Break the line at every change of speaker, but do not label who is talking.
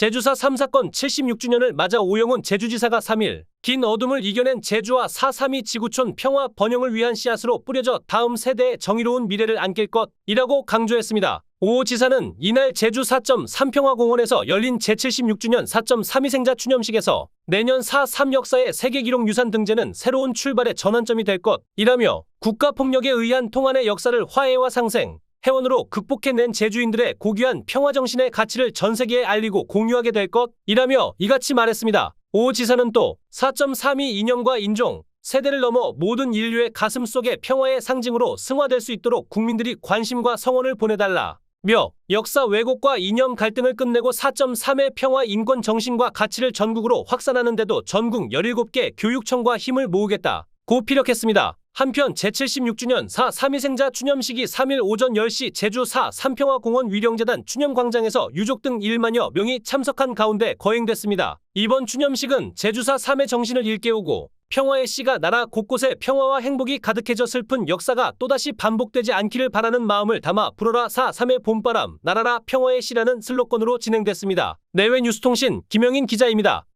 제주사 3사건 76주년을 맞아 오영훈 제주지사가 3일 긴 어둠을 이겨낸 제주와 4.3이 지구촌 평화 번영을 위한 씨앗으로 뿌려져 다음 세대의 정의로운 미래를 안길 것이라고 강조했습니다. 오 지사는 이날 제주 4.3평화공원에서 열린 제76주년 4.32생자 추념식에서 내년 4.3 역사의 세계기록 유산 등재는 새로운 출발의 전환점이 될 것이라며 국가폭력에 의한 통한의 역사를 화해와 상생, 해원으로 극복해낸 제주인들의 고귀한 평화정신의 가치를 전 세계에 알리고 공유하게 될 것이라며 이같이 말했습니다. 오 지사는 또 4.32 이념과 인종, 세대를 넘어 모든 인류의 가슴 속에 평화의 상징으로 승화될 수 있도록 국민들이 관심과 성원을 보내달라. 며 역사 왜곡과 이념 갈등을 끝내고 4.3의 평화 인권 정신과 가치를 전국으로 확산하는 데도 전국 17개 교육청과 힘을 모으겠다. 고 피력했습니다. 한편 제76주년 4.32생자 추념식이 3일 오전 10시 제주 4.3평화공원 위령재단 추념광장에서 유족 등 1만여 명이 참석한 가운데 거행됐습니다. 이번 추념식은 제주사 3의 정신을 일깨우고 평화의 씨가 나라 곳곳에 평화와 행복이 가득해져 슬픈 역사가 또다시 반복되지 않기를 바라는 마음을 담아 불어라 4.3의 봄바람, 날아라 평화의 씨라는 슬로건으로 진행됐습니다. 내외 뉴스통신 김영인 기자입니다.